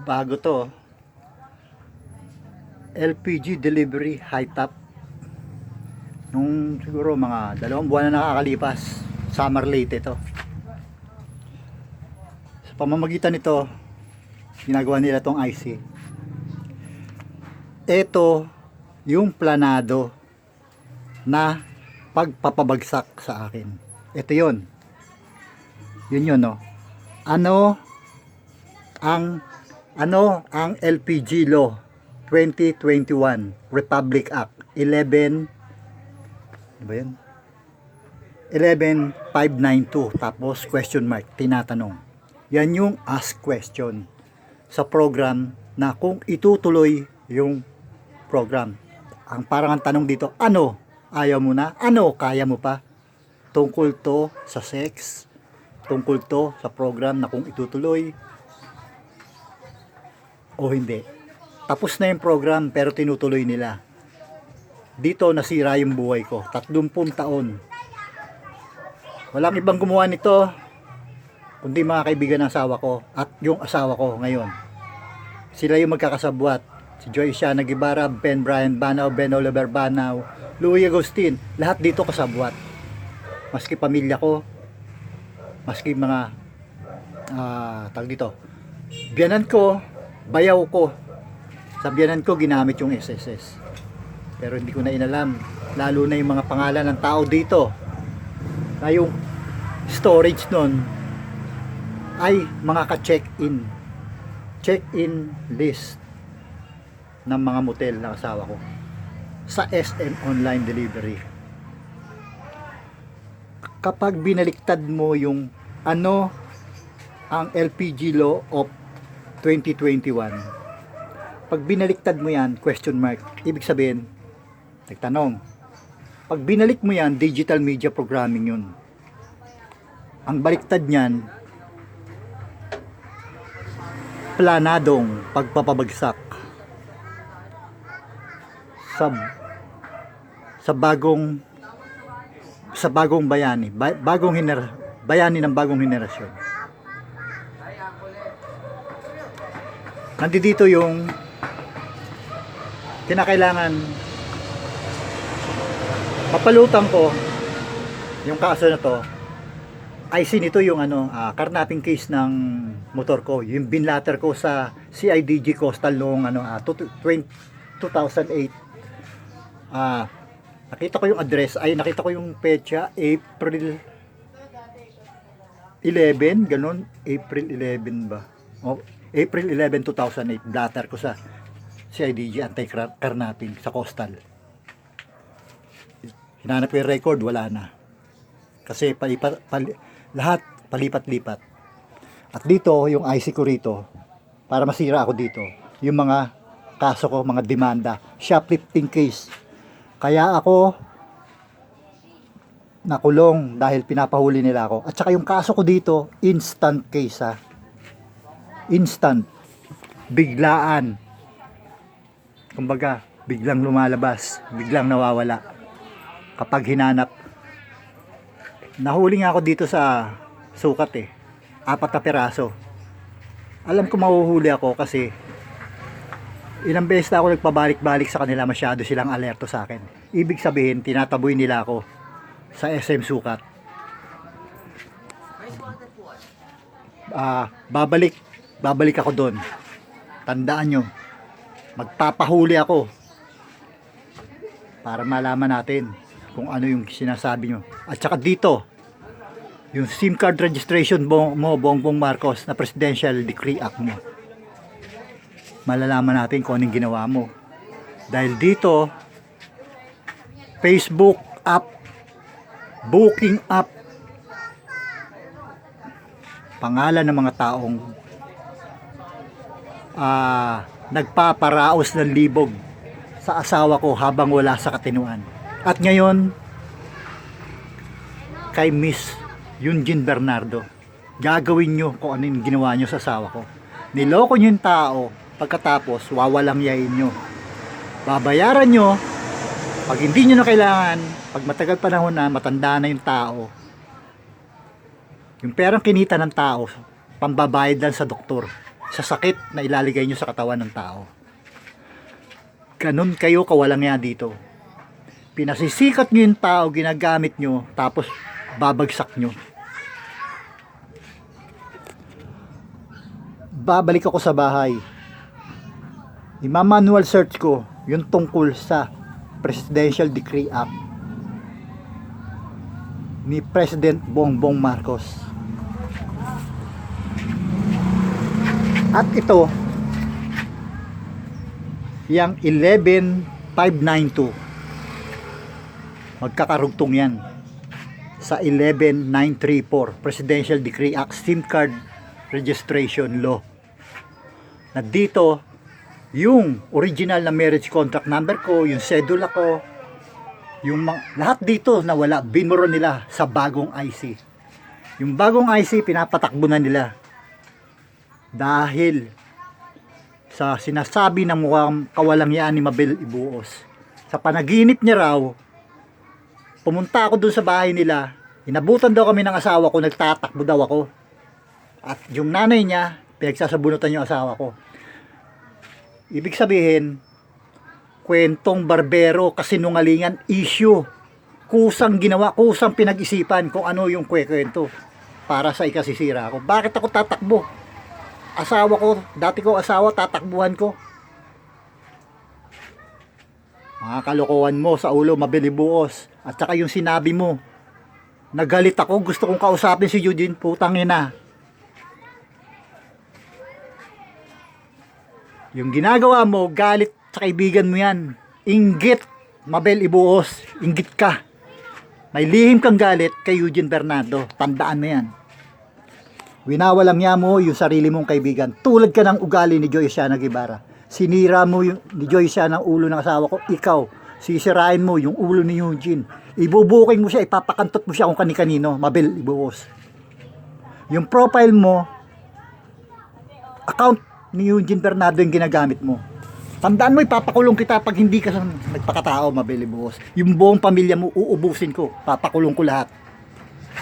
bago to. LPG delivery high top. Nung siguro mga dalawang buwan na nakakalipas summer late ito. Sa pamamagitan nito ginagawa nila tong IC ito yung planado na pagpapabagsak sa akin. Ito yon yun yun no? Ano ang ano ang LPG law 2021 Republic Act? 11 ano ba yun? 11592 tapos question mark tinatanong. Yan yung ask question sa program na kung itutuloy yung program. Ang parang ang tanong dito ano? Ayaw mo na? Ano? Kaya mo pa? Tungkol to sa sex? Tungkol to sa program na kung itutuloy o hindi. Tapos na yung program pero tinutuloy nila. Dito nasira yung buhay ko. 30 taon. Walang ibang gumawa nito kundi mga kaibigan ng asawa ko at yung asawa ko ngayon. Sila yung magkakasabwat. Si Joy Siya Nagibara, Ben Brian Banaw, Ben Oliver Banaw, Louis Agustin. Lahat dito kasabwat. Maski pamilya ko, maski mga ah tag dito. Biyanan ko, bayaw ko. Sa biyanan ko, ginamit yung SSS. Pero hindi ko na inalam. Lalo na yung mga pangalan ng tao dito. Na yung storage nun ay mga ka-check-in. Check-in list ng mga motel na asawa ko sa SM online delivery. Kapag binaliktad mo yung ano ang LPG law of 2021 pag binaliktad mo yan question mark ibig sabihin nagtanong. Pag binalik mo yan digital media programming yun. Ang baliktad niyan planadong pagpapabagsak. Sa sa bagong sa bagong bayani ba- bagong hener, bayani ng bagong henerasyon nandito yung kinakailangan papalutan ko. Yung kaso na to IC nito yung ano ah, karnaping case ng motor ko. Yung binlater ko sa CIDG Coastal noong ano tu- 20 2008 ah nakita ko yung address. Ay nakita ko yung petsa April 11 ganun. April 11 ba? Oh, April 11 2008 blatter ko sa CIDG anti-carnapping sa coastal hinanap ko yung record wala na. Kasi palipat, pali, lahat palipat-lipat. At dito yung IC ko rito para masira ako dito yung mga kaso ko mga demanda shoplifting case. Kaya ako nakulong dahil pinapahuli nila ako. At saka yung kaso ko dito instant case ha instant biglaan. Kumbaga biglang lumalabas biglang nawawala. Kapag hinanap. Nahuli nga ako dito sa sukat eh. Apat na peraso alam ko mahuhuli ako kasi ilang beses na ako nagpabalik-balik sa kanila masyado silang alerto sa akin. Ibig sabihin tinataboy nila ako sa SM sukat. Ah babalik babalik ako doon. Tandaan nyo magpapahuli ako para malaman natin kung ano yung sinasabi nyo. At saka dito yung SIM card registration mo, Bongbong Marcos na Presidential Decree Act mo. Malalaman natin kung anong ginawa mo. Dahil dito Facebook app booking app pangalan ng mga taong ah nagpaparaos ng libog sa asawa ko habang wala sa katinuan. At ngayon, kay Miss Yunjin Bernardo, gagawin nyo kung ano ginawa nyo sa asawa ko. Niloko nyo yung tao, pagkatapos wawalang yayin nyo. Babayaran nyo, pag hindi nyo na kailangan, pag matagal panahon na, matanda na yung tao, yung perang kinita ng tao, pambabayad lang sa doktor. Sa sakit na ilaligay nyo sa katawan ng tao. Ganun kayo kawalang yan dito. Pinasisikat nyo yung tao, ginagamit nyo, tapos babagsak nyo. Babalik ako sa bahay. Ima-manual search ko yung tungkol sa Presidential Decree Act ni President Bongbong Marcos. At ito, yung 11592, magkakarugtong yan sa 11934 Presidential Decree Act SIM Card Registration Law. Na dito, yung original na marriage contract number ko, yung cedula ko, yung lahat dito na wala, binuro nila sa bagong IC. Yung bagong IC, pinapatakbo na nila. Dahil sa sinasabi ng mukhang kawalangyaan ni Mabel Ibuos. Sa panaginip niya raw, pumunta ako dun sa bahay nila, inabutan daw kami ng asawa ko, nagtatakbo daw ako. At yung nanay niya, pinagsasabunutan yung asawa ko. Ibig sabihin, kwentong barbero, kasinungalingan, issue. Kusang ginawa, kusang pinag-isipan kung ano yung kwento para sa ikasisira ko. Bakit ako tatakbo? Asawa ko, dati ko asawa, tatakbuhan ko. Mga kalokohan mo sa ulo, mabilibuos. At saka yung sinabi mo, nagalit ako, gusto kong kausapin si Eugene, putang ina. Yung ginagawa mo, galit sa kaibigan mo yan. Inggit, Mabel Ibuos, inggit ka. May lihim kang galit kay Eugene Bernardo. Tandaan mo yan. Winawalang niya mo yung sarili mong kaibigan. Tulad ka ng ugali ni Joyce Siana Guevara. Sinira mo yung, ni Joyce Siana ang ulo ng asawa ko. Ikaw, sisirain mo yung ulo ni Eugene. Ibubuking mo siya, ipapakantot mo siya kung kani-kanino. Mabel Ibuos. Yung profile mo, account ni Eugene Bernardo yung ginagamit mo. Tandaan mo, ipapakulong kita pag hindi ka nagpakatao, Mabel Ibuos. Yung buong pamilya mo, uubusin ko. Papakulong ko lahat.